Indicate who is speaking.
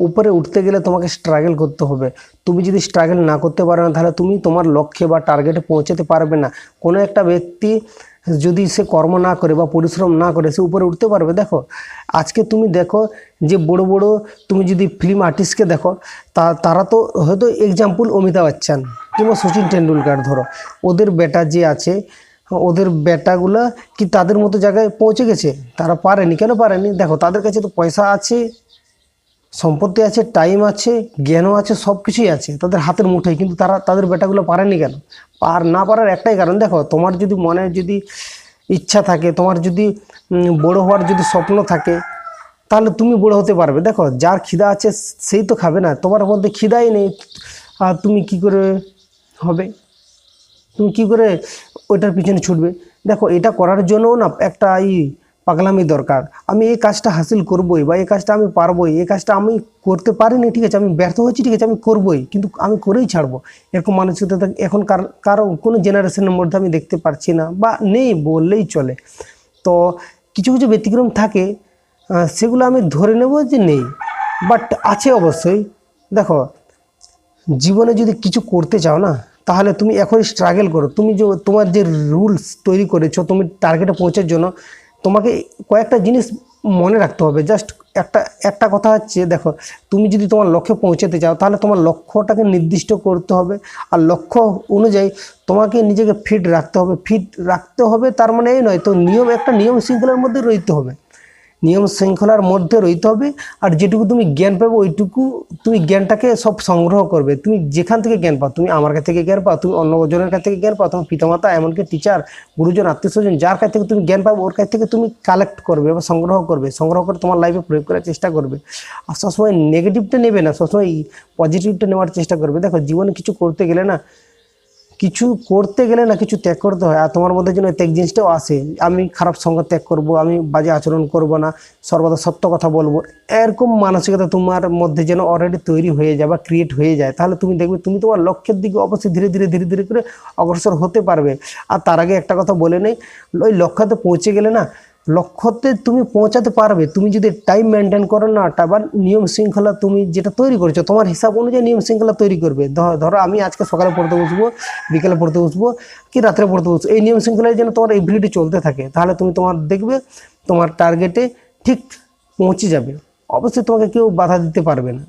Speaker 1: উপরে উঠতে গেলে তোমাকে স্ট্রাগল করতে হবে। তুমি যদি স্ট্রাগল না করতে পারো না, তাহলে তুমি তোমার লক্ষ্যে বা টার্গেটে পৌঁছাতে পারবে না। কোনো একটা ব্যক্তি যদি সে কর্ম না করে বা পরিশ্রম না করে, সে উপরে উঠতে পারবে। দেখো, আজকে তুমি দেখো যে বড় বড় তুমি যদি ফিল্ম আর্টিস্টকে দেখো, তা, তারা তো হয়তো এক্সাম্পল অমিতাভ বচ্চন কিংবা সচিন টেন্ডুলকার ধরো। ওদের বেটা যে আছে, ওদের বেটাগুলো কি তাদের মতো জায়গায় পৌঁছে গেছে? তারা পারেনি। কেন পারেনি? দেখো, তাদের কাছে তো পয়সা আছে সম্পত্তি আছে টাইম আছে, জ্ঞানও আছে সব কিছুই আছে, তাদের হাতের মুঠোয়। কিন্তু তারা, তাদের বেটাগুলো পারেনি কেন? আর না পারার একটাই কারণ, দেখো, তোমার যদি মনে, যদি ইচ্ছা থাকে, তোমার যদি বড় হওয়ার যদি স্বপ্ন থাকে, তাহলে তুমি বড় হতে পারবে। দেখো, যার খিদা আছে, সেই তো খাবে না। তোমার মধ্যে খিদাই নেই, আর তুমি কি করে হবে? তুমি কি করে ওইটার পিছনে ছুটবে? দেখো, এটা করার জন্যও না একটা ই পাগলামি দরকার। আমি এই কাজটা হাসিল করবই বা এই কাজটা আমি পারবই, এই কাজটা আমি করতে পারিনি, ঠিক আছে, আমি ব্যর্থ হয়েছি, ঠিক আছে, আমি করবই, কিন্তু আমি করেই ছাড়বো। এরকম মানসিকতা এখন কার কোনো জেনারেশনের মধ্যে আমি দেখতে পারছি না বা নেই বললেই চলে। তো কিছু কিছু ব্যতিক্রম থাকে সেগুলো আমি ধরে নেব যে নেই বাট আছে অবশ্যই। দেখো, জীবনে যদি কিছু করতে চাও না, তাহলে তুমি এখন স্ট্রাগল করো। তুমি যে তোমার যে রুলস তৈরি করেছ, তুমি টার্গেটে পৌঁছার জন্য তোমাকে কয়েকটা জিনিস মনে রাখতে হবে। জাস্ট একটা একটা কথা হচ্ছে, দেখো, তুমি যদি তোমার লক্ষ্যে পৌঁছাতে চাও, তাহলে তোমার লক্ষ্যটাকে নির্দিষ্ট করতে হবে। আর লক্ষ্য অনুযায়ী তোমাকে নিজেকে ফিট রাখতে হবে। ফিট রাখতে হবে, তার মানে এই নয়, তো নিয়ম, একটা নিয়ম শৃঙ্খলার মধ্যে রইতে হবে। নিয়ম শৃঙ্খলার মধ্যে রইতে হবে, আর যেটুকু তুমি জ্ঞান পাবে, ওইটুকু তুমি জ্ঞানটাকে সব সংগ্রহ করবে। তুমি যেখান থেকে জ্ঞান পাও, তুমি আমার কাছ থেকে জ্ঞান পাও, তুমি অন্য জনের কাছ থেকে জ্ঞান পাও, তোমার পিতামাতা, এমনকি টিচার গুরুজন আত্মীয় স্বজন যার কাছ থেকে তুমি জ্ঞান পাবে, ওর কাছ থেকে তুমি কালেক্ট করবে বা সংগ্রহ করবে। সংগ্রহ করে তোমার লাইফে প্রয়োগ করার চেষ্টা করবে। আর সবসময় নেগেটিভটা নেবে না, সবসময় পজিটিভটা নেওয়ার চেষ্টা করবে। দেখো, জীবনে কিছু করতে গেলে না কিছু করতে গেলে না কিছু ত্যাগ করতে হয়। আর তোমার মধ্যে যেন ত্যাগ জিনিসটাও আসে, আমি খারাপ সঙ্গ ত্যাগ করব, আমি বাজে আচরণ করব না, সর্বদা সত্য কথা বলব, এরকম মানসিকতা তোমার মধ্যে যেন অলরেডি তৈরি হয়ে যায় বা ক্রিয়েট হয়ে যায়। তাহলে তুমি দেখবে, তুমি তোমার লক্ষ্যের দিকে অবশ্যই ধীরে ধীরে ধীরে ধীরে করে অগ্রসর হতে পারবে। আর তার আগে একটা কথা বলে নেই, ওই লক্ষ্যতে পৌঁছে গেলে না লক্ষ্যতে তুমি পৌঁছাতে পারবে। তুমি যদি টাইম মেনটেন করো না বা নিয়ম শৃঙ্খলা তুমি যেটা তৈরি করেছ, তোমার হিসাব অনুযায়ী নিয়ম শৃঙ্খলা তৈরি করবে। ধরো আমি আজকে সকালে পড়তে বসবো, বিকেলে পড়তে বসবো, কি রাত্রে পড়তে বসবো, এই নিয়ম শৃঙ্খলায় যেন তোমার এভরিডে চলতে থাকে। তাহলে তুমি তোমার দেখবে, তোমার টার্গেটে ঠিক পৌঁছে যাবে। অবশ্যই তোমাকে কেউ বাধা দিতে পারবে না।